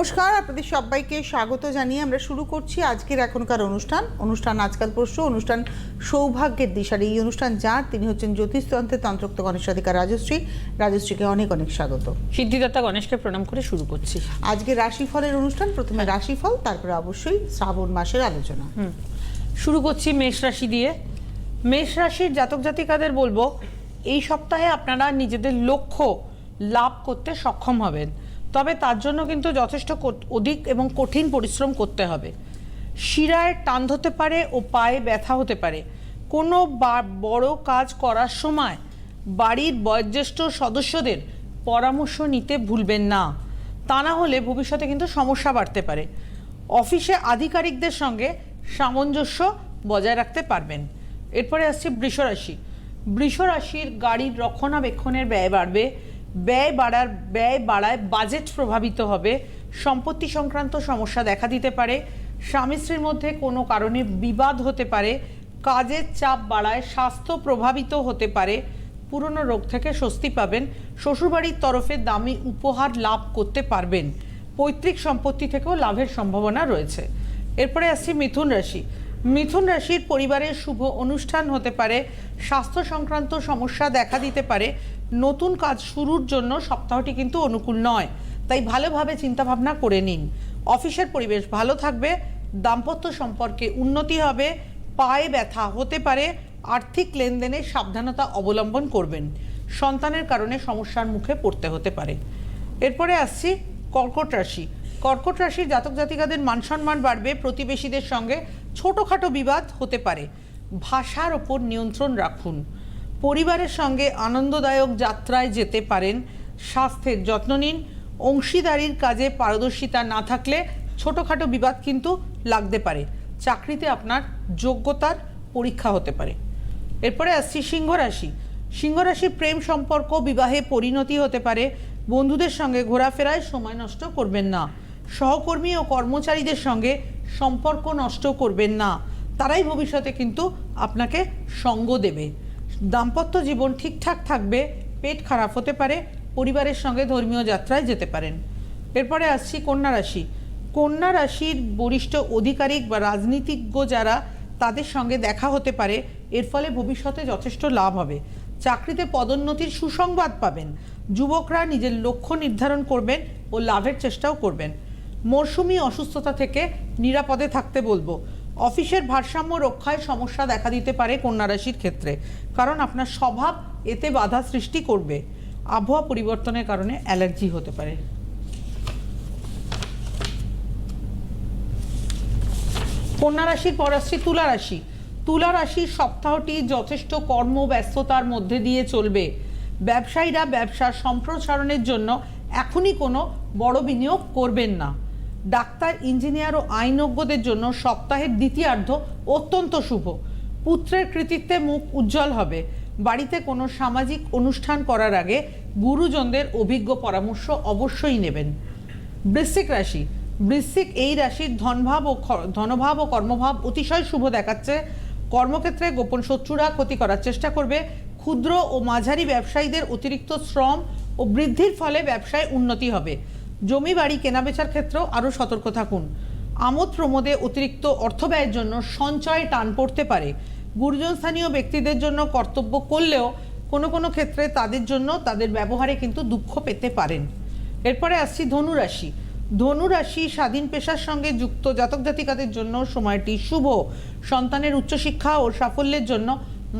নমস্কার আপনাদের সবাইকে স্বাগত জানিয়ে আমরা শুরু করছি আজকের এখনকার অনুষ্ঠান। অনুষ্ঠান আজকাল পরশু অনুষ্ঠান সৌভাগ্যের দিশার। এই অনুষ্ঠান যার তিনি হচ্ছেন জ্যোতিষতন্ত্রের তন্ত্রোক্ত গণেশাধিকার রাজশ্রী। রাজশ্রীকে অনেক অনেক স্বাগত। সিদ্ধিদাতা গণেশকে প্রণাম করে শুরু করছি। আজকে রাশিফলের অনুষ্ঠান প্রথমে রাশিফল তারপরে অবশ্যই শ্রাবণ মাসের আলোচনা। শুরু করছি মেষ রাশি দিয়ে। মেষ রাশির জাতক জাতিকাদের বলব এই সপ্তাহে আপনারা নিজেদের লক্ষ্য লাভ করতে সক্ষম হবেন। তবে তার জন্য কিন্তু যথেষ্ট অধিক এবং কঠিন পরিশ্রম করতে হবে। শিরায় টান হতে পারে ও পায়ে ব্যথা হতে পারে। কোনো বড় কাজ করার সময় বাড়ির বয়োজ্যেষ্ঠ সদস্যদের পরামর্শ নিতে ভুলবেন না। তা না হলে ভবিষ্যতে কিন্তু সমস্যা বাড়তে পারে। অফিসে আধিকারিকদের সঙ্গে সামঞ্জস্য বজায় রাখতে পারবেন। এরপরে আসছে বৃষরাশি। বৃষরাশির গাড়ির রক্ষণাবেক্ষণের ব্যয় বাড়বে। ব্যয় বাড়ার, ব্যয় বাড়ায় বাজেট প্রভাবিত হবে। সম্পত্তি সংক্রান্ত সমস্যা দেখা দিতে পারে। স্বামী স্ত্রীর মধ্যে কোনো কারণে বিবাদ হতে পারে। কাজের চাপ বাড়ায় স্বাস্থ্য প্রভাবিত হতে পারে। পুরনো রোগ থেকে স্বস্তি পাবেন। শ্বশুরবাড়ির তরফে দামি উপহার লাভ করতে পারবেন। পৈতৃক সম্পত্তি থেকেও লাভের সম্ভাবনা রয়েছে। এরপরে আসছি মিথুন রাশি। মিথুন রাশির পরিবারের শুভ অনুষ্ঠান হতে পারে, স্বাস্থ্য সংক্রান্ত সমস্যা দেখা দিতে পারে, নতুন কাজ শুরুর জন্য সপ্তাহটি কিন্তু অনুকূল নয়। তাই ভালোভাবে চিন্তাভাবনা করে নিন। অফিসের পরিবেশ ভালো থাকবে, দাম্পত্য সম্পর্কে উন্নতি হবে, পায়ে ব্যথা হতে পারে, আর্থিক লেনদেনে সাবধানতা অবলম্বন করবেন। সন্তানের কারণে সমস্যার মুখে পড়তে হতে পারে। এরপরে আসছি কর্কট রাশি। কর্কট রাশির জাতক জাতিকাদের মান সম্মান বাড়বে, প্রতিবেশীদের সঙ্গে ছোটোখাটো বিবাদ হতে পারে। ভাষার ওপর নিয়ন্ত্রণ রাখুন। পরিবারের সঙ্গে আনন্দদায়ক যাত্রায় যেতে পারেন। স্বাস্থ্যের যত্ন নিন। অংশীদারির কাজে পারদর্শিতা না থাকলে ছোটোখাটো বিবাদ কিন্তু লাগতে পারে। চাকরিতে আপনার যোগ্যতার পরীক্ষা হতে পারে। এরপরে আসছি সিংহ রাশি সিংহ রাশির প্রেম সম্পর্ক বিবাহে পরিণতি হতে পারে। বন্ধুদের সঙ্গে ঘোরাফেরায় সময় নষ্ট করবেন না। সহকর্মী ও কর্মচারীদের সঙ্গে সম্পর্ক নষ্ট করবেন না। তারাই ভবিষ্যতে কিন্তু আপনাকে সঙ্গ দেবে। দাম্পত্য জীবন ঠিকঠাক থাকবে, পেট খারাপ হতে পারে, পরিবারের সঙ্গে ধর্মীয় যাত্রায় যেতে পারেন। এরপরে আসছি কন্যা রাশি। কন্যা রাশির বরিষ্ঠ আধিকারিক বা রাজনীতিজ্ঞ যারা, তাদের সঙ্গে দেখা হতে পারে। এর ফলে ভবিষ্যতে যথেষ্ট লাভ হবে। চাকরিতে পদোন্নতির সুসংবাদ পাবেন। যুবকরা নিজের লক্ষ্য নির্ধারণ করবেন ও লাভের চেষ্টাও করবেন। মরশুমি অসুস্থতা থেকে নিরাপদে থাকতে বলব। অফিসের ভারসাম্য রক্ষায় সমস্যা দেখা দিতে পারে কন্যা রাশির ক্ষেত্রে, কারণ আপনার স্বভাব এতে বাধা সৃষ্টি করবে। আবহাওয়া পরিবর্তনের কারণে অ্যালার্জি হতে পারে। কন্যা রাশির পর আসছে তুলা রাশি। তুলা রাশির সপ্তাহটি যথেষ্ট কর্মব্যস্ততার মধ্যে দিয়ে চলবে। ব্যবসায়ীরা ব্যবসার সম্প্রসারণের জন্য এখনই কোনো বড় বিনিয়োগ করবেন না। ডাক্তার, ইঞ্জিনিয়ার ও আইনজ্ঞদের জন্য সপ্তাহের দ্বিতীয়ার্ধ অত্যন্ত শুভ। পুত্রের কৃতিত্বে মুখ উজ্জ্বল হবে। বাড়িতে কোনো সামাজিক অনুষ্ঠান করার আগে গুরুজনদের অভিজ্ঞ পরামর্শ অবশ্যই নেবেন। বৃশ্চিক রাশি। বৃশ্চিক এই রাশির ধনভাব ও ধনভাব ও কর্মভাব অতিশয় শুভ দেখাচ্ছে। কর্মক্ষেত্রে গোপন শত্রুরা ক্ষতি করার চেষ্টা করবে। ক্ষুদ্র ও মাঝারি ব্যবসায়ীদের অতিরিক্ত শ্রম ও বৃদ্ধির ফলে ব্যবসায় উন্নতি হবে। জমি বাড়ি কেনাবেচার ক্ষেত্রেও আরও সতর্ক থাকুন। আমোদ প্রমোদে অতিরিক্ত অর্থ ব্যয়ের জন্য সঞ্চয়ে টান পড়তে পারে। গুরুজন স্থানীয় ব্যক্তিদের জন্য কর্তব্য করলেও কোনো কোনো ক্ষেত্রে তাদের জন্য তাদের ব্যবহারে কিন্তু দুঃখ পেতে পারেন। এরপরে আসছি ধনুরাশি। ধনুরাশি স্বাধীন পেশার সঙ্গে যুক্ত জাতক জাতিকাদের জন্য সময়টি শুভ। সন্তানের উচ্চশিক্ষা ও সাফল্যের জন্য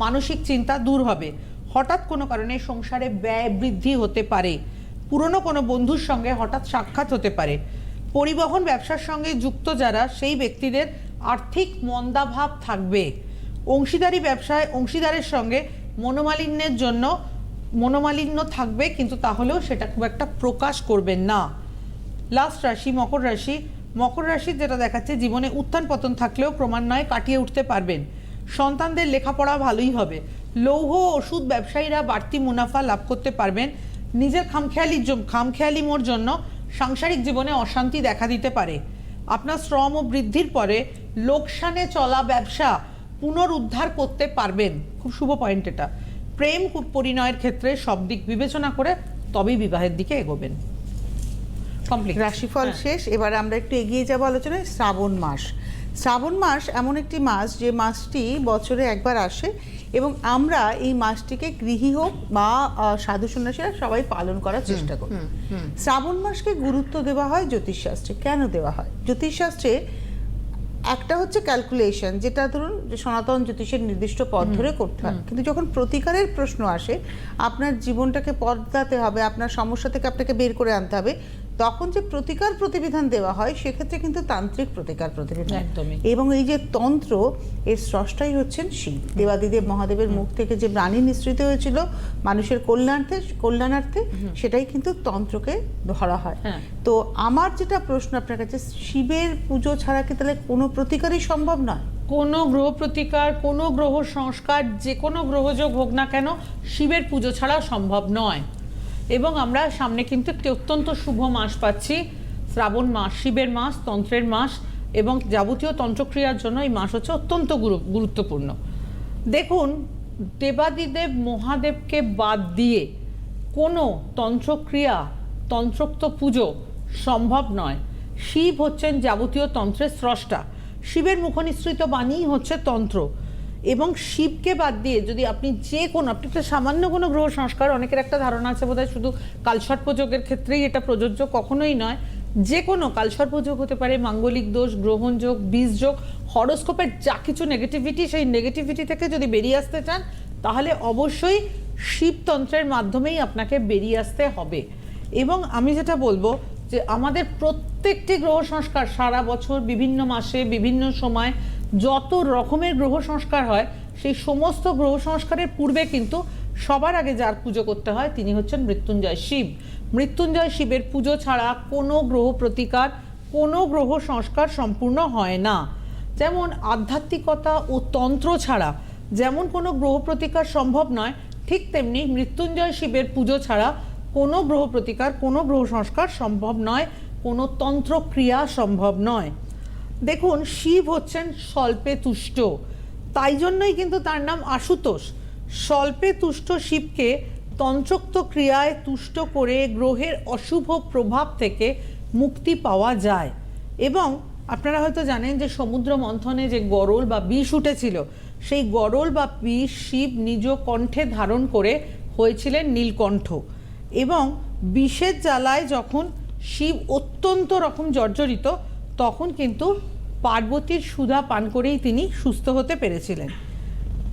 মানসিক চিন্তা দূর হবে। হঠাৎ কোনো কারণে সংসারে ব্যয় বৃদ্ধি হতে পারে। পুরনো কোনো বন্ধুর সঙ্গে হঠাৎ সাক্ষাৎ হতে পারে। পরিবহন ব্যবসার সঙ্গে যুক্ত যারা, সেই ব্যক্তিদের আর্থিক মন্দাভাব থাকবে। অংশীদারি ব্যবসায় অংশীদারের সঙ্গে মনোমালিন্যের জন্য মনোমালিন্য থাকবে, কিন্তু তাহলেও সেটা খুব একটা প্রকাশ করবেন না। লাস্ট রাশি, মকর রাশি। মকর রাশি যেটা দেখাচ্ছে, জীবনে উত্থান পতন থাকলেও ক্রমান্বয়ে কাটিয়ে উঠতে পারবেন। সন্তানদের লেখাপড়া ভালোই হবে। লৌহ ওষুধ ব্যবসায়ীরা বাড়তি মুনাফা লাভ করতে পারবেন। নিজের খামখেয়ালির খামখেয়ালিমোর জন্য সাংসারিক জীবনে অশান্তি দেখা দিতে পারে। আপনার শ্রম ও বৃদ্ধির পরে লোকসানে চলা ব্যবসা পুনরুদ্ধার করতে পারবেন। খুব শুভ পয়েন্ট এটা। প্রেম পরিণয়ের ক্ষেত্রে সব দিক বিবেচনা করে তবেই বিবাহের দিকে এগোবেন। কমপ্লিট রাশিফল শেষ। এবার আমরা একটু এগিয়ে যাব আলোচনায় শ্রাবণ মাস। শ্রাবণ মাস এমন একটি মাস যে মাসটি বছরে একবার আসে। এবং আমরা এই মাসটিকে গৃহী হোক বা সাধু সন্ন্যাসীরা সবাই পালন করার চেষ্টা করি শ্রাবণ মাসকে গুরুত্ব দেওয়া হয় জ্যোতিষশাস্ত্রে। কেন দেওয়া হয়? জ্যোতিষশাস্ত্রে একটা হচ্ছে ক্যালকুলেশন যেটা ধরুন যে সনাতন জ্যোতিষের নির্দিষ্ট পথ ধরে করতে হয়। কিন্তু যখন প্রতিকারের প্রশ্ন আসে আপনার জীবনটাকে বদলাতে হবে আপনার সমস্যা থেকে আপনাকে বের করে আনতে হবে তখন যে প্রতিকার প্রতিবিধান দেওয়া হয় সেক্ষেত্রে কিন্তু তান্ত্রিক প্রতিকার প্রতিবিধান। একদমই। এবং এই যে তন্ত্র এর স্রষ্টাই হচ্ছেন শিব। দেবাদিদেব মহাদেবের মুখ থেকে যে প্রাণী নিঃসৃত হয়েছিল মানুষের কল্যাণার্থে কল্যাণার্থে সেটাই কিন্তু তন্ত্রকে ধরা হয়। হ্যাঁ। তো আমার যেটা প্রশ্ন আপনার কাছে শিবের পুজো ছাড়া কি তাহলে কোনো প্রতিকারই সম্ভব নয়? কোনো গ্রহ প্রতিকার কোনো গ্রহ সংস্কার যে কোনো গ্রহযোগ হোক না কেন শিবের পুজো ছাড়া সম্ভব নয়। এবং আমরা সামনে কিন্তু একটি অত্যন্ত শুভ মাস পাচ্ছি। শ্রাবণ মাস, শিবের মাস, তন্ত্রের মাস এবং যাবতীয় তন্ত্রক্রিয়ার জন্য এই মাস হচ্ছে অত্যন্ত গুরু- গুরুত্বপূর্ণ। দেখুন, দেবাদিদেব মহাদেবকে বাদ দিয়ে কোনো তন্ত্রক্রিয়া, তন্ত্রোক্ত পুজো সম্ভব নয়। শিব হচ্ছেন যাবতীয় তন্ত্রের স্রষ্টা। শিবের মুখনিসৃত বাণীই হচ্ছে তন্ত্র। এবং শিবকে বাদ দিয়ে যদি আপনি যে কোনো, আপনি একটা সামান্য কোনো গ্রহ সংস্কার, অনেকের একটা ধারণা আছে বোধহয় শুধু কালসর্পযোগের ক্ষেত্রেই এটা প্রযোজ্য কখনোই নয়। যে কোনো কালসর্পযোগ হতে পারে, মাঙ্গলিক দোষ, গ্রহণ যোগ, বীজ যোগ, হরোস্কোপের যা কিছু নেগেটিভিটি সেই নেগেটিভিটি থেকে যদি বেরিয়ে আসতে চান, তাহলে অবশ্যই শিবতন্ত্রের মাধ্যমেই আপনাকে বেরিয়ে আসতে হবে। এবং আমি যেটা বলব যে আমাদের প্রত্যেকটি গ্রহ সংস্কার সারা বছর, বিভিন্ন মাসে, বিভিন্ন সময় যত রকমের গ্রহ সংস্কার হয়, সেই সমস্ত গ্রহ সংস্কারের পূর্বে কিন্তু সবার আগে যার পুজো করতে হয় তিনি হচ্ছেন মৃত্যুঞ্জয় শিব। মৃত্যুঞ্জয় শিবের পুজো ছাড়া কোনো গ্রহ প্রতিকার, কোনো গ্রহ সংস্কার সম্পূর্ণ হয় না। যেমন আধ্যাত্মিকতা ও তন্ত্র ছাড়া যেমন কোনো গ্রহ প্রতিকার সম্ভব নয়, ঠিক তেমনি মৃত্যুঞ্জয় শিবের পুজো ছাড়া কোনো গ্রহ প্রতিকার, কোনো গ্রহ সংস্কার সম্ভব নয়, কোনো তন্ত্র ক্রিয়া সম্ভব নয়। দেখুন, শিব হচ্ছেন স্বল্পে তুষ্ট। তাই জন্যই কিন্তু তার নাম আশুতোষ। স্বল্পে তুষ্ট শিবকে তন্ত্রোক্ত ক্রিয়ায় তুষ্ট করে গ্রহের অশুভ প্রভাব থেকে মুক্তি পাওয়া যায়। এবং আপনারা হয়তো জানেন যে সমুদ্র মন্থনে যে গরল বা বিষ উঠেছিল, সেই গরল বা বিষ শিব নিজ কণ্ঠে ধারণ করে হয়েছিলেন নীলকণ্ঠ। এবং বিষের জ্বালায় যখন শিব অত্যন্ত রকম জর্জরিত, তখন কিন্তু পার্বতীর সুধা পান করেই তিনি সুস্থ হতে পেরেছিলেন।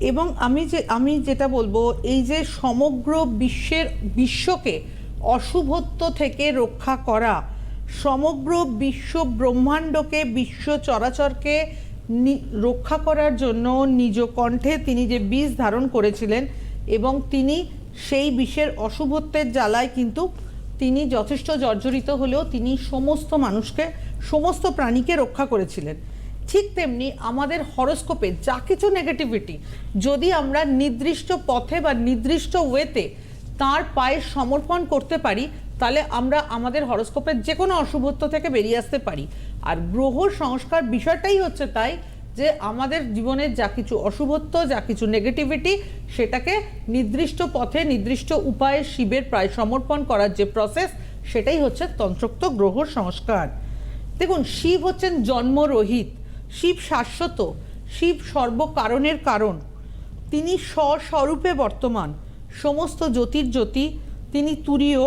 এবং আমি যে, আমি যেটা বলব, এই যে সমগ্র বিশ্বের, বিশ্বকে অশুভত্ব থেকে রক্ষা করা, সমগ্র বিশ্ব ব্রহ্মাণ্ডকে, বিশ্ব চরাচরকে রক্ষা করার জন্য নিজ কণ্ঠে তিনি যে বীজ ধারণ করেছিলেন এবং তিনি সেই বিষের অশুভত্বের জ্বালায় কিন্তু তিনি যথেষ্ট জর্জরিত হলেও তিনি সমস্ত মানুষকে, সমস্ত প্রাণীকে রক্ষা করেছিলেন। ঠিক তেমনি আমাদের হরস্কোপে যা কিছু নেগেটিভিটি যদি আমরা নির্দিষ্ট পথে বা নির্দিষ্ট ওয়েতে তার পায়ে সমর্পণ করতে পারি, তাহলে আমরা আমাদের হরস্কোপের যে কোনো অশুভত্ব থেকে বেরিয়ে আসতে পারি। আর গ্রহ সংস্কার বিষয়টাই হচ্ছে তাই যে আমাদের জীবনের যা কিছু অশুভত্ব, যা কিছু নেগেটিভিটি সেটাকে নির্দিষ্ট পথে, নির্দিষ্ট উপায়ে শিবের প্রায় সমর্পণ করার যে প্রসেস সেটাই হচ্ছে তন্ত্রোক্ত গ্রহ সংস্কার। দেখুন, শিব হচ্ছেন জন্মরহিত, শিব শাশ্বত, শিব সর্বকারণের কারণ। তিনি স্বস্বরূপে বর্তমান, সমস্ত জ্যোতির জ্যোতি, তিনি তুরীয়,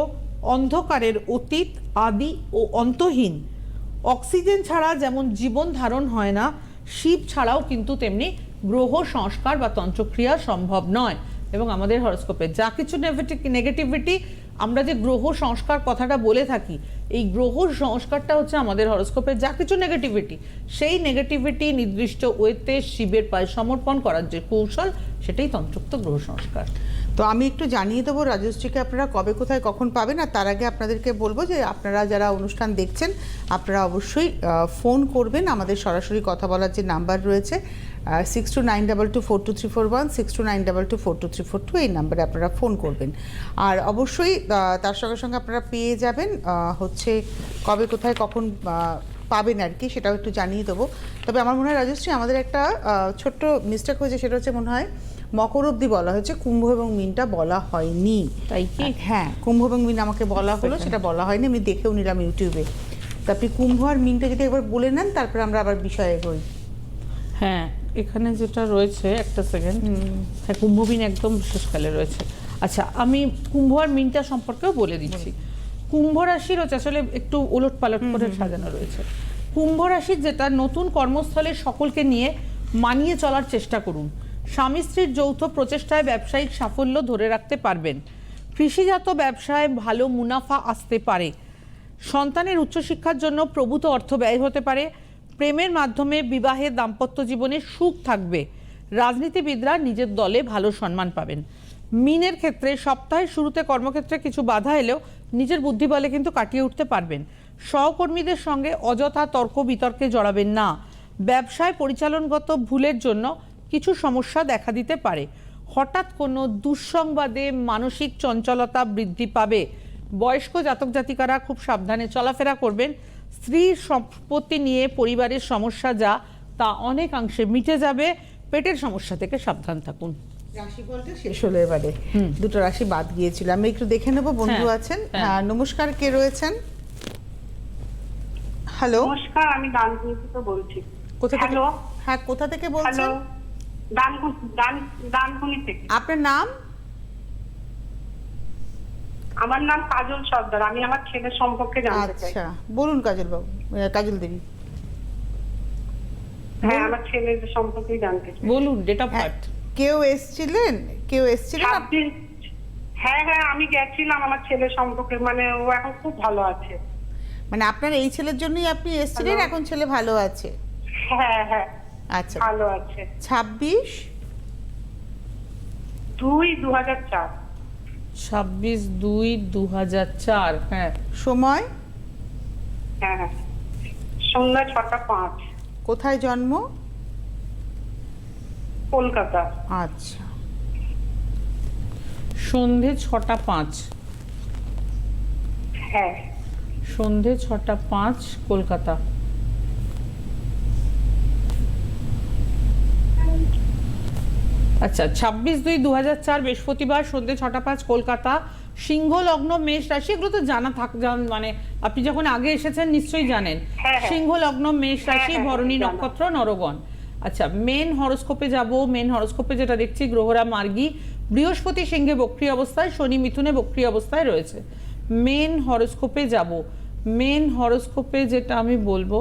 অন্ধকারের অতীত, আদি ও অন্তহীন। অক্সিজেন ছাড়া যেমন জীবন ধারণ হয় না শিব ছাড়াও কিন্তু তেমনি গ্রহ সংস্কার বা তন্ত্রক্রিয়া সম্ভব নয়। এবং আমাদের হরস্কোপে যা কিছু নেগেটিভিটি আমরা যে গ্রহ সংস্কার কথাটা বলে থাকি, এই গ্রহ সংস্কারটা হচ্ছে আমাদের হরস্কোপে যা কিছু নেগেটিভিটি সেই নেগেটিভিটি নির্দিষ্ট ওয়েতে শিবের পায়ে সমর্পণ করার যে কৌশল, সেটাই তন্ত্রোক্ত গ্রহ সংস্কার। তো আমি একটু জানিয়ে দেবো রাজশ্রীকে আপনারা কবে কোথায় কখন পাবেন? আর তার আগে আপনাদেরকে বলব যে আপনারা যারা অনুষ্ঠান দেখছেন, আপনারা অবশ্যই ফোন করবেন। আমাদের সরাসরি কথা বলার যে নাম্বার রয়েছে six two nine double two four two three four one six two nine double two four two three four two এই নাম্বারে আপনারা ফোন করবেন। আর অবশ্যই তার সঙ্গে সঙ্গে আপনারা পেয়ে যাবেন হচ্ছে কবে কোথায় কখন পাবেন আর কি, সেটাও একটু জানিয়ে দেবো। তবে আমার মনে হয় রাজশ্রী আমাদের একটা ছোট্ট মিস্টেক হয়েছে, সেটা হচ্ছে মনে হয় মকর অবধি বলা হয়েছে কুম্ভ এবং মিনটা বলা হয়নি। তাই কি? হ্যাঁ কুম্ভ এবং মিন আমাকে বলা হলো সেটা বলা হয়নি আমি দেখেও নিলাম ইউটিউবে। তা আপনি কুম্ভ আর মিনটা যদি একবার বলে নেন তারপরে আমরা আবার বিষয়ে এগোই। হ্যাঁ এখানে যেটা রয়েছে একটা সেকেন্ড হ্যাঁ কুম্ভবিন একদম শেষকালে রয়েছে। আচ্ছা আমি কুম্ভ আর মিনটা সম্পর্কেও বলে দিচ্ছি। কুম্ভ রাশির হচ্ছে আসলে একটু ওলট পালট করে সাজানো রয়েছে। কুম্ভ রাশির যেটা নতুন কর্মস্থলে সকলকে নিয়ে মানিয়ে চলার চেষ্টা করুন। স্বামী স্ত্রীর যৌথ প্রচেষ্টায় ব্যবসায়িক সাফল্য ধরে রাখতে পারবেন। কৃষিজাত ব্যবসায় ভালো মুনাফা আসতে পারে। সন্তানের উচ্চশিক্ষার জন্য প্রভূত অর্থ ব্যয় হতে পারে। প্রেমের মাধ্যমে বিবাহে দাম্পত্য জীবনে সুখ থাকবে। রাজনীতিবিদরা নিজের দলে ভালো সম্মান পাবেন। মিনের ক্ষেত্রে সপ্তাহের শুরুতে কর্মক্ষেত্রে কিছু বাধা এলেও নিজের বুদ্ধি বলে কিন্তু কাটিয়ে উঠতে পারবেন। সহকর্মীদের সঙ্গে অযথা তর্ক বিতর্কে জড়াবেন না। ব্যবসায় পরিচালনগত ভুলের জন্য কিছু সমস্যা দেখা দিতে পারে। হঠাৎ কোনো দুঃসংবাদে মানসিক চঞ্চলতা বৃদ্ধি পাবে। বয়স্ক জাতক জাতিকারা খুব সাবধানে চলাফেরা করবেন। স্ত্রীর সম্পত্তি নিয়ে পরিবারের সমস্যা যা তা অনেকাংশে মিটে যাবে। পেটের সমস্যা থেকে সাবধান থাকুন। রাশিফলটা শেষ হলো এবারে। দুটো রাশি বাদ গিয়েছিল আমি একটু দেখে নেব বন্ধু হ্যাঁ, আছেন? হ্যাঁ। হ্যাঁ, নমস্কার কে রয়েছেন? হ্যালো নমস্কার আমি থেকে বলছি। কোথা থেকে হ্যাঁ কোথা থেকে বলছেন? থেকে। আপনার নাম? আমার নাম কাজল সর্দার। আমি আমার ছেলের সম্পর্কে জানতে চাই। আচ্ছা বলুন কাজল বাবু কাজল দেবী হ্যাঁ আমার ছেলের সম্পর্কে জানতে চাই। বলুন ডেট অফ হ্যাঁ, বার্থ কেউ এসছিলেন? কেউ এসছিলেন? হ্যাঁ হ্যাঁ আমি গেছিলাম আমার ছেলের সম্পর্কে। মানে ও এখন খুব ভালো আছে। মানে আপনার এই ছেলের জন্যই আপনি এসছিলেন? এখন ছেলে ভালো আছে? হ্যাঁ হ্যাঁ। আচ্ছা। ভালো আছে। ছাব্বিশ? দুই দু হাজার চার। ছাব্বিশ দুই দু হাজার চার হ্যাঁ। সময়? হ্যাঁ হ্যাঁ। সন্ধ্যা ছটা পাঁচ। কোথায় জন্ম? কলকাতা। আচ্ছা। সন্ধে ছটা পাঁচ। হ্যাঁ। সন্ধে ছটা পাঁচ কলকাতা। আচ্ছা ছাব্বিশ দুই দু চার বৃহস্পতিবার সন্ধে ছটা পাঁচ কলকাতা সিংহ লগ্ন মেষ রাশি এগুলো তো জানা থাক মানে আপনি যখন আগে এসেছেন নিশ্চয়ই জানেন। হ্যাঁ, হ্যাঁ। সিংহ লগ্ন মেষ হ্যাঁ, রাশি ভরণী নক্ষত্র নরগণ। আচ্ছা মেন হরোস্কোপে যাব মেন হরোস্কোপে যেটা দেখছি গ্রহরা মার্গী। বৃহস্পতি সিংহে বক্রি অবস্থায় শনি মিথুনে বক্রি অবস্থায় রয়েছে। মেন হরোস্কোপে যাব। মেন হরোস্কোপে যেটা আমি বলব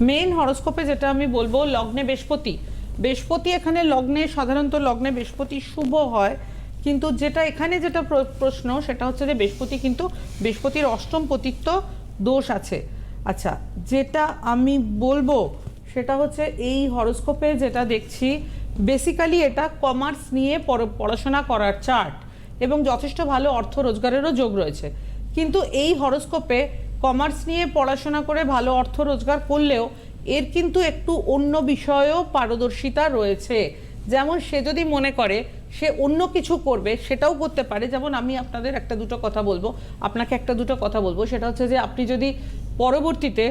মেন হরোস্কোপে যেটা আমি বলব, লগ্নে বৃহস্পতি। বৃহস্পতি এখানে লগ্নে, সাধারণত লগ্নে বৃহস্পতি শুভ হয়, কিন্তু যেটা এখানে যেটা প্র- প্রশ্ন, সেটা হচ্ছে যে বৃহস্পতি কিন্তু বৃহস্পতির অষ্টম পতিত্ব দোষ আছে। আচ্ছা যেটা আমি বলব, সেটা হচ্ছে এই হরোস্কোপে যেটা দেখছি বেসিক্যালি এটা কমার্স নিয়ে পড়- পড়াশোনা করার চার্ট এবং যথেষ্ট ভালো অর্থ রোজগারেরও যোগ রয়েছে। কিন্তু এই হরোস্কোপে কমার্স নিয়ে পড়াশোনা করে ভালো অর্থ রোজগার করলেও এর কিন্তু একটু অন্য বিষয়েও পারদর্শিতা রয়েছে। যেমন সে যদি মনে করে সে অন্য কিছু করবে, সেটাও করতে পারে। যেমন আমি আপনাদের একটা দুটো কথা বলব। আপনাকে একটা দুটো কথা বলব। সেটা হচ্ছে যে, আপনি যদি পরবর্তীতে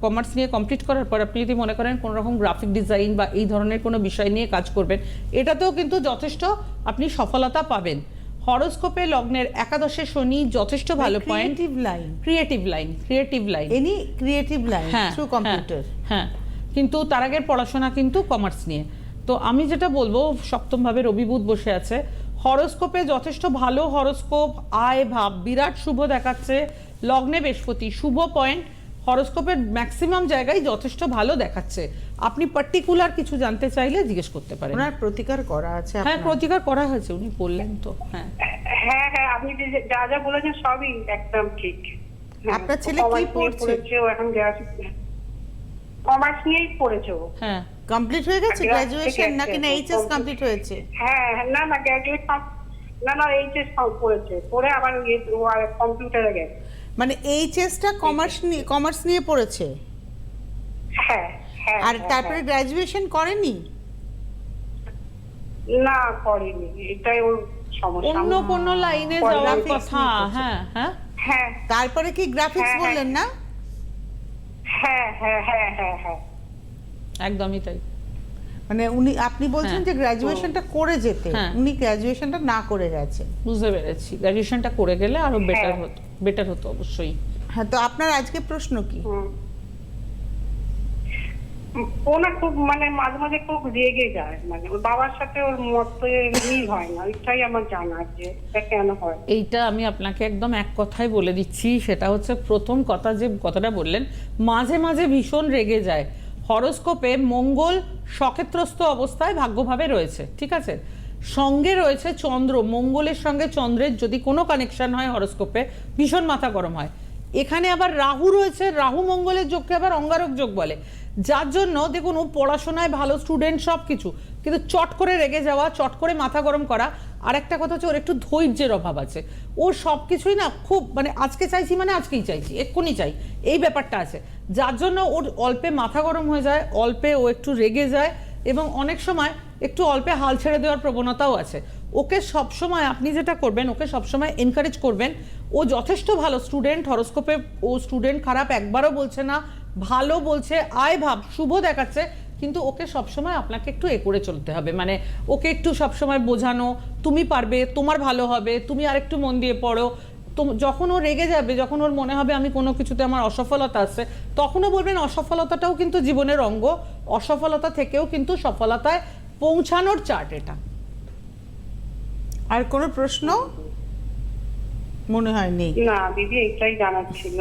কমার্স নিয়ে কমপ্লিট করার পর আপনি যদি মনে করেন কোনো রকম গ্রাফিক ডিজাইন বা এই ধরনের কোনো বিষয় নিয়ে কাজ করবেন, এটাতেও কিন্তু যথেষ্ট আপনি সফলতা পাবেন। হরোস্কোপে লগ্নের একাদশে শনি যথেষ্ট ভালো point creative line creative line creative line any creative line হ্যাঁ থ্রু কম্পিউটার হ্যাঁ কিন্তু তার আগের পড়াশোনা কিন্তু কমার্স নিয়ে। তো আমি যেটা বলব সপ্তমভাবে রবি বুধ বসে আছে। হরোস্কোপে যথেষ্ট ভালো হরোস্কোপ আয় ভাব বিরাট শুভ দেখাচ্ছে। লগ্নে বৃহস্পতি শুভ পয়েন্ট হরোস্কোপের ম্যাক্সিমাম জায়গায় যথেষ্ট ভালো দেখাচ্ছে। আপনি পার্টিকুলার কিছু জানতে চাইলে জিজ্ঞেস করতে পারেন। ওনার প্রতিকার করা আছে হ্যাঁ প্রতিকার করা হয়েছে উনি বললেন তো হ্যাঁ। হ্যাঁ হ্যাঁ আপনি যে- যা যা বলেছেন সবই একদম ঠিক। হ্যাঁ, আপনার ছেলে কি পড়ছে? ও এখন কমার্স নিয়েই পড়েছে ও। হ্যাঁ। কমপ্লিট হয়ে গেছে? গ্রাজুয়েশন আছে, নাকি না এইচএস। কমপ্লিট হয়েছে? হ্যাঁ হ্যাঁ, না না গ্র্যাজুয়েট না না এইচএস পড়েছে পড়ে আবার কম্পিউটারে গেছে। মানে এইচএসটা কমার্স নিয়ে কমার্স নিয়ে পড়েছে? হ্যাঁ হ্যাঁ আর হ্যাঁ, তারপরে গ্রাজুয়েশন করেনি? হ্যাঁ। না করেনি। এটাই ওর সমস্যা। অন্য কোনো লাইনে যাওয়ার কথা হ্যাঁ হ্যাঁ। হ্যাঁ। তারপরে কি গ্রাফিক্স হ্যাঁ, হ্যাঁ। বললেন না? হ্যাঁ হ্যাঁ হ্যাঁ হ্যাঁ হ্যাঁ। একদমই তাই। মানে উনি আপনি বলছেন হ্যাঁ। যে গ্র্যাজুয়েশনটা করে যেতে। হ্যাঁ। উনি গ্র্যাজুয়েশনটা না করে গেছেন বুঝতে পেরেছি। গ্র্যাজুয়েশনটা করে গেলে আরও বেটার হ্যাঁ। হতো বেটার হতো অবশ্যই। হ্যাঁ তো আপনার আজকে প্রশ্ন কি? ও না খুব মানে মাঝে মাঝে খুব রেগে যায় মানে ওর বাবার সাথে ওর মতে মিল হয় না ওইটাই আমার জানা যে এটা কেন হয়। এইটা আমি আপনাকে একদম এক কথায় বলে দিচ্ছি সেটা হচ্ছে প্রথম কথা যে কথাটা বললেন মাঝে মাঝে ভীষণ রেগে যায়। হরোস্কোপে মঙ্গল সক্ষেত্রস্থ অবস্থায় ভাগ্যভাবে রয়েছে, ঠিক আছে? সঙ্গে রয়েছে চন্দ্র, মঙ্গলের সঙ্গে চন্দ্রের যদি কোনো কানেকশন হয় হরোস্কোপে, ভীষণ মাথা গরম হয়। এখানে আবার রাহু রয়েছে, রাহু মঙ্গলের যোগকে আবার অঙ্গারক যোগ বলে। যার জন্য দেখুন, ও পড়াশোনায় ভালো স্টুডেন্ট সব কিছু কিন্তু চট করে রেগে যাওয়া, চট করে মাথা গরম করা আর একটা কথা হচ্ছে, ওর একটু ধৈর্যের অভাব আছে। ওর সব কিছুই না খুব মানে আজকে চাইছি মানে আজকেই চাইছি, এক্ষুনি চাই। এই ব্যাপারটা আছে। যার জন্য ওর অল্পে মাথা গরম হয়ে যায়, অল্পে ও একটু রেগে যায় এবং অনেক সময় একটু অল্পে হাল ছেড়ে দেওয়ার প্রবণতাও আছে। ওকে সবসময় আপনি যেটা করবেন, ওকে সবসময় এনকারেজ করবেন, ও যথেষ্ট ভালো স্টুডেন্ট হরস্কোপে ও স্টুডেন্ট খারাপ একবারও বলছে না, ভালো বলছে, আয় ভাব, শুভ দেখাচ্ছে কিন্তু ওকে সবসময় আপনাকে একটু এ করে চলতে হবে। মানে ওকে একটু সবসময় বোঝানো, তুমি পারবে, তোমার ভালো হবে, তুমি আরেকটু মন দিয়ে পড়ো। তো যখন ও রেগে যাবে, যখন ওর মনে হবে আমি কোনো কিছুতে আমার অসফলতা আসছে তখনও বলবেন অসফলতাটাও কিন্তু জীবনের অঙ্গ, অসফলতা থেকেও কিন্তু সফলতায় পৌঁছানোর চার্ট এটা। আর কোনো প্রশ্ন? মনে হয় নেই। না, দিদি, এটাই জানার ছিল।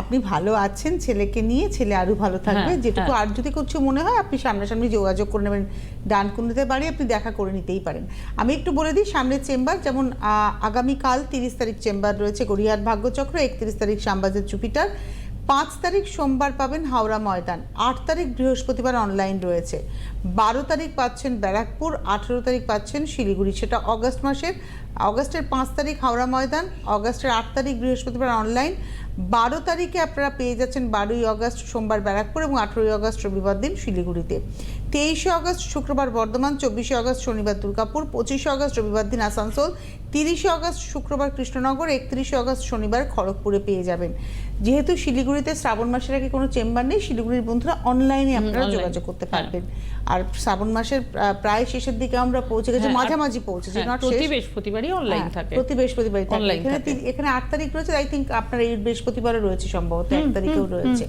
আপনি ভালো আছেন ছেলেকে নিয়ে ছেলে আরও ভালো থাকবে হ্যাঁ, যেটুকু হ্যাঁ। আর যদি কিছু মনে হয় আপনি সামনাসামনি যোগাযোগ করে নেবেন। ডান কুন্ডিতে বাড়ি আপনি দেখা করে নিতেই পারেন। আমি একটু বলে দিই সামনের চেম্বার যেমন আগামীকাল তিরিশ তারিখ চেম্বার রয়েছে গড়িয়ার ভাগ্যচক্র একত্রিশ তারিখ শ্যামবাজার জুপিটার। পাঁচ তারিখ সোমবার পাবেন হাওড়া ময়দান। আট তারিখ বৃহস্পতিবার অনলাইন রয়েছে। বারো তারিখ পাচ্ছেন ব্যারাকপুর আঠেরো তারিখ পাচ্ছেন শিলিগুড়ি সেটা অগস্ট মাসের। অগস্টের পাঁচ তারিখ হাওড়া ময়দান অগস্টের আট তারিখ বৃহস্পতিবার অনলাইন। বারো তারিখে আপনারা পেয়ে যাচ্ছেন বারোই অগস্ট সোমবার ব্যারাকপুর এবং আঠেরোই অগস্ট রবিবার দিন শিলিগুড়িতে। তেইশে আগস্ট শুক্রবার বর্ধমান চব্বিশে আগস্ট শনিবার দুর্গাপুর পঁচিশে অগস্ট রবিবার দিন আসানসোল তিরিশে আগস্ট শুক্রবার কৃষ্ণনগর একত্রিশে আগস্ট শনিবার খড়গপুরে পেয়ে যাবেন। যেহেতু শিলিগুড়িতে শ্রাবণ মাসের আগে কোনো চেম্বার নেই শিলিগুড়ির বন্ধুরা অনলাইনে আপনারা যোগাযোগ করতে হ্যাঁ। পারবেন। আর শ্রাবণ মাসের প্রায় শেষের দিকে আমরা পৌঁছে গেছি হ্যাঁ, মাঝামাঝি পৌঁছেছি হ্যাঁ, প্রতি। বৃহস্পতিবারই অনলাইন থাকে। প্রতি বৃহস্পতিবারই এখানে এখানে আট তারিখ রয়েছে আই থিঙ্ক আপনার এই বৃহস্পতিবারও রয়েছে সম্ভবত এক তারিখেও রয়েছে।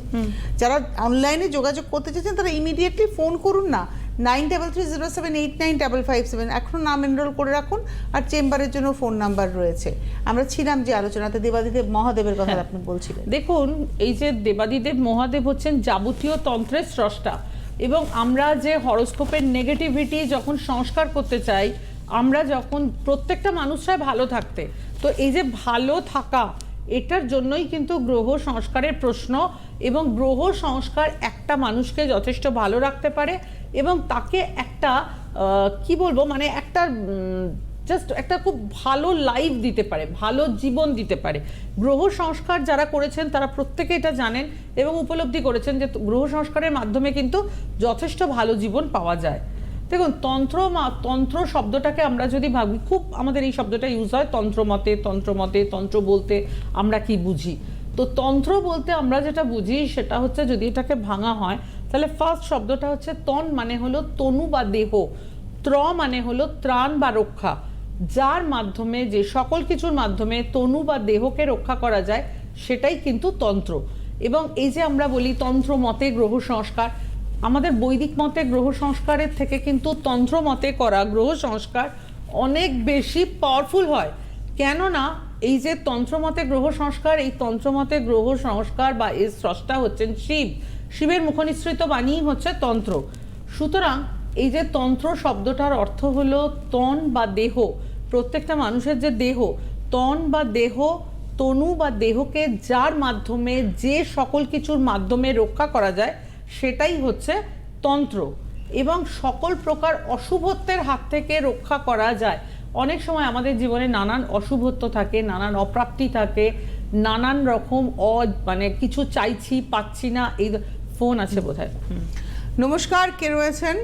যারা অনলাইনে যোগাযোগ করতে চাইছেন তারা ইমিডিয়েটলি ফোন করুন না। Nine double three zero seven eight nine double five seven এখনও নাম এনরোল করে রাখুন আর চেম্বারের জন্য ফোন নাম্বার রয়েছে। আমরা ছিলাম যে আলোচনাতে দেবাদিদেব মহাদেবের কথা আপনি বলছিলেন। দেখুন এই যে দেবাদিদেব মহাদেব হচ্ছেন যাবতীয় তন্ত্রের স্রষ্টা এবং আমরা যে হরোস্কোপের নেগেটিভিটি যখন সংস্কার করতে চাই আমরা যখন প্রত্যেকটা মানুষ চায় ভালো থাকতে তো এই যে ভালো থাকা এটার জন্যই কিন্তু গ্রহ সংস্কারের প্রশ্ন এবং গ্রহ সংস্কার একটা মানুষকে যথেষ্ট ভালো রাখতে পারে এবং তাকে একটা কি বলব মানে একটা জাস্ট একটা খুব ভালো লাইফ দিতে পারে, ভালো জীবন দিতে পারে। গ্রহ সংস্কার যারা করেছেন, তারা প্রত্যেকে এটা জানেন এবং উপলব্ধি করেছেন যে গ্রহ সংস্কারের মাধ্যমে কিন্তু যথেষ্ট ভালো জীবন পাওয়া যায়। দেখুন, তন্ত্র তন্ত্র শব্দটাকে আমরা যদি ভাবি, খুব আমাদের এই শব্দটা ইউজ হয় তন্ত্রমতে তন্ত্রমতে তন্ত্র বলতে আমরা কি বুঝি? তো তন্ত্র বলতে আমরা যেটা বুঝি, সেটা হচ্ছে যদি এটাকে ভাঙা হয় তাহলে ফার্স্ট শব্দটা হচ্ছে তন মানে হলো তনু বা দেহ। ত্র মানে হলো ত্রাণ বা রক্ষা। যার মাধ্যমে যে সকল কিছুর মাধ্যমে তনু বা দেহকে রক্ষা করা যায়, সেটাই কিন্তু তন্ত্র। এবং এই যে আমরা বলি তন্ত্র মতে গ্রহ সংস্কার, আমাদের বৈদিক মতে গ্রহ সংস্কারের থেকে কিন্তু তন্ত্র মতে করা গ্রহ সংস্কার অনেক বেশি পাওয়ারফুল হয়। কেননা এই যে তন্ত্রমতে গ্রহ সংস্কার, এই তন্ত্রমতে গ্রহ সংস্কার বা এর স্রষ্টা হচ্ছেন শিব। শিবের মুখনিসৃত বাণী হচ্ছে তন্ত্র। সুতরাং এই যে তন্ত্র শব্দটার অর্থ হলো তন বা দেহ, প্রত্যেকটা মানুষের যে দেহ, তন বা দেহ, তনু বা দেহকে যার মাধ্যমে যে সকল কিছুর মাধ্যমে রক্ষা করা যায়, সেটাই হচ্ছে তন্ত্র। এবং সকল প্রকার অশুভত্বের হাত থেকে রক্ষা করা যায়। অনেক সময় আমাদের জীবনে নানান অশুভত্ব থাকে, নানান অপ্রাপ্তি থাকে নানান রকম অ মানে কিছু চাইছি পাচ্ছি না এই ফোন আছে বোধহয়। নমস্কার কে রয়েছেন?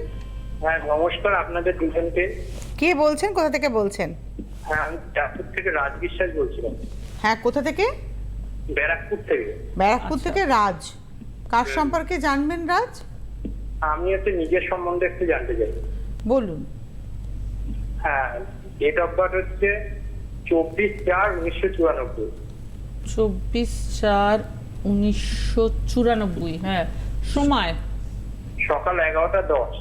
হ্যাঁ নমস্কার আপনাদের দুজনকে। কে বলছেন? কোথা থেকে বলছেন? হ্যাঁ আমি চাঁদপুর থেকে রাজ বিশ্বাস বলছিলাম। হ্যাঁ কোথা থেকে? ব্যারাকপুর থেকে। ব্যারাকপুর আচ্ছা। থেকে রাজ। কার সম্পর্কে জানবেন রাজ? আমি হচ্ছে নিজের সম্বন্ধে একটু জানতে চাই। বলুন। হ্যাঁ ডেট অফ বার্থ হচ্ছে চব্বিশ চার উনিশশো চুরানব্বই। চব্বিশ চার উনিশশো চুরানব্বই হ্যাঁ। সময়? সকাল এগারোটা দশ।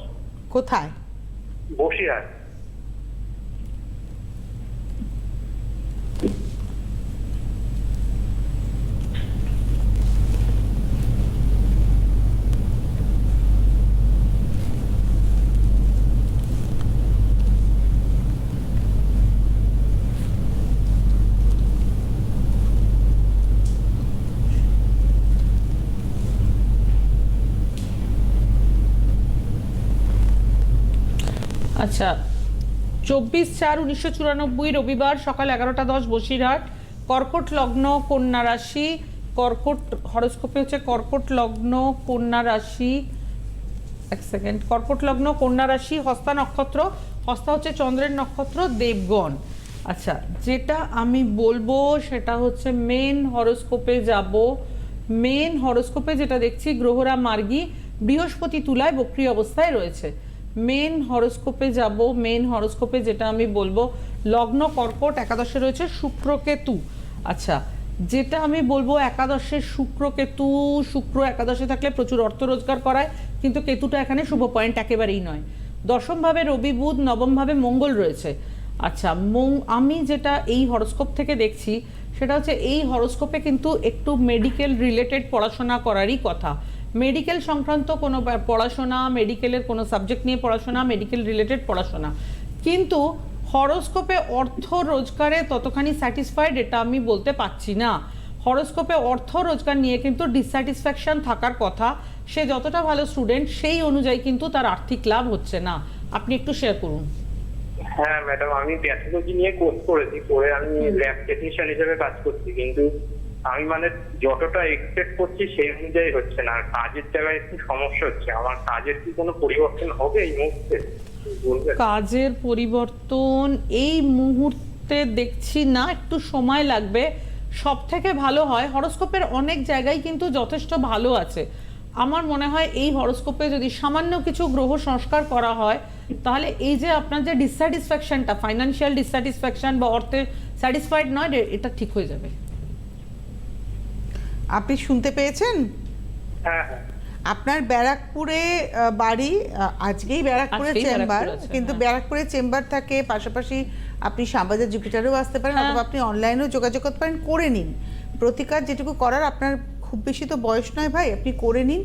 কোথায়? বসিরহাট। আচ্ছা চব্বিশ চার উনিশশো চুরানব্বই রবিবার সকাল এগারোটা দশ বসিরহাট, কর্কট লগ্ন, কন্যা রাশি, কর্কট, হরস্কোপে হচ্ছে কর্কট লগ্ন, কন্যা রাশি, এক সেকেন্ড, কর্কট লগ্ন, কন্যা রাশি, হস্তা নক্ষত্র, হস্তা হচ্ছে চন্দ্রের নক্ষত্র, দেবগণ। আচ্ছা যেটা আমি বলব সেটা হচ্ছে মেন হরস্কোপে যাব। মেন হরস্কোপে যেটা দেখছি, গ্রহরা মার্গী, বৃহস্পতি তুলায় বক্রি অবস্থায় রয়েছে। মেন হরস্কোপে যাব মেন হরস্কোপে যেটা আমি বলব, লগ্ন, কর্কট, একাদশে রয়েছে শুক্রকেতু। আচ্ছা যেটা আমি বলব একাদশে শুক্র কেতু শুক্র একাদশে থাকলে প্রচুর অর্থ রোজগার করায়, কিন্তু কেতুটা এখানে শুভ পয়েন্ট একেবারেই নয়। দশমভাবে রবি বুধ নবমভাবে মঙ্গল রয়েছে। আচ্ছা মং- আমি যেটা এই হরস্কোপ থেকে দেখছি, সেটা হচ্ছে এই হরস্কোপে কিন্তু একটু মেডিকেল রিলেটেড পড়াশোনা করারই কথা। মেডিকেল সংক্রান্ত কোনো পড়াশোনা মেডিকেলের কোনো সাবজেক্ট নিয়ে পড়াশোনা মেডিকেল রিলেটেড পড়াশোনা। কিন্তু হরস্কোপে অর্থ রোজগারে ততখানি স্যাটিসফাইড এটা আমি বলতে পারছি না। হরস্কোপে অর্থ রোজগার নিয়ে কিন্তু ডিসস্যাটিসফ্যাকশন থাকার কথা। সে যতটা ভালো স্টুডেন্ট সেই অনুযায়ী কিন্তু তার আর্থিক লাভ হচ্ছে না। আপনি একটু শেয়ার করুন। হ্যাঁ ম্যাডাম আমি প্যাথোলজি নিয়ে কোর্স করেছি করে আমি ল্যাব টেকনিশিয়ান হিসেবে কাজ করছি। কিন্তু আমি মানে যতটা এক্সপেক্ট করছি সেই অনুযায়ী হচ্ছে না। কাজের জায়গায় একটু সমস্যা হচ্ছে। আমার কাজের কি কোনো পরিবর্তন হবে এই মুহূর্তে? কাজের পরিবর্তন এই মুহূর্তে দেখছি না। একটু সময় লাগবে। সব থেকে ভালো হয়, হরস্কোপের অনেক জায়গায় কিন্তু যথেষ্ট ভালো আছে। আমার মনে হয় এই হরস্কোপে যদি সামান্য কিছু গ্রহ সংস্কার করা হয়, তাহলে এই যে আপনার যে ডিসস্যাটিসফ্যাকশনটা ফাইন্যান্সিয়াল ডিসস্যাটিসফ্যাকশন বা অর্থে স্যাটিসফাইড নয়, এটা ঠিক হয়ে যাবে। আপনি শুনতে পেয়েছেন হ্যাঁ হ্যাঁ আপনার ব্যারাকপুরে আহ, বাড়ি আজকেই ব্যারাকপুরে চেম্বার কিন্তু হ্যাঁ। ব্যারাকপুরে চেম্বার থাকে পাশাপাশি আপনি শ্যামবাজার জুপিটারেও আসতে পারেন। অথবা আপনি অনলাইনেও যোগাযোগ করতে পারেন করে নিন প্রতিকার যেটুকু করার আপনার খুব বেশি তো বয়স নয় ভাই আপনি করে নিন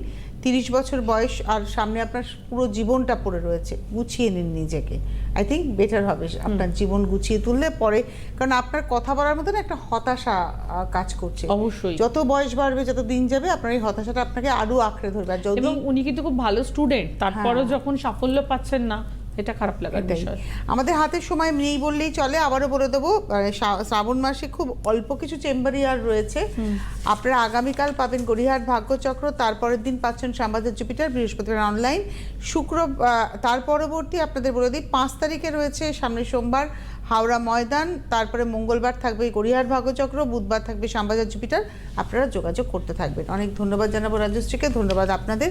তিরিশ বছর বয়স আর সামনে আপনার পুরো জীবনটা পড়ে রয়েছে গুছিয়ে নিন নিজেকে আই থিঙ্ক বেটার হবে আপনার জীবন গুছিয়ে তুললে পরে কারণ আপনার কথা বলার মতন একটা হতাশা কাজ করছে অবশ্যই। যত বয়স বাড়বে যত দিন যাবে আপনার এই হতাশাটা আপনাকে আরও আঁকড়ে ধরবে আর যদি উনি কিন্তু খুব ভালো স্টুডেন্ট তারপরেও হ্যাঁ। যখন সাফল্য পাচ্ছেন না এটা খারাপ লাগার। বিষয়। আমাদের হাতের সময় নেই বললেই চলে আবারও বলে দেবো শ্রাবণ মাসে খুব অল্প কিছু চেম্বারি আর রয়েছে। আপনারা আগামীকাল পাবেন গড়িয়াহাট ভাগ্যচক্র তারপরের দিন পাচ্ছেন শ্যামবাজার জুপিটার বৃহস্পতিবার অনলাইন। শুক্র তার পরবর্তী আপনাদের বলে দিই পাঁচ তারিখে রয়েছে সামনের সোমবার হাওড়া ময়দান তারপরে মঙ্গলবার থাকবে গড়িয়াহাট ভাগ্যচক্র বুধবার থাকবে শ্যামবাজার জুপিটার। আপনারা যোগাযোগ করতে থাকবেন। অনেক ধন্যবাদ জানাব রাজশ্রীকে ধন্যবাদ আপনাদের।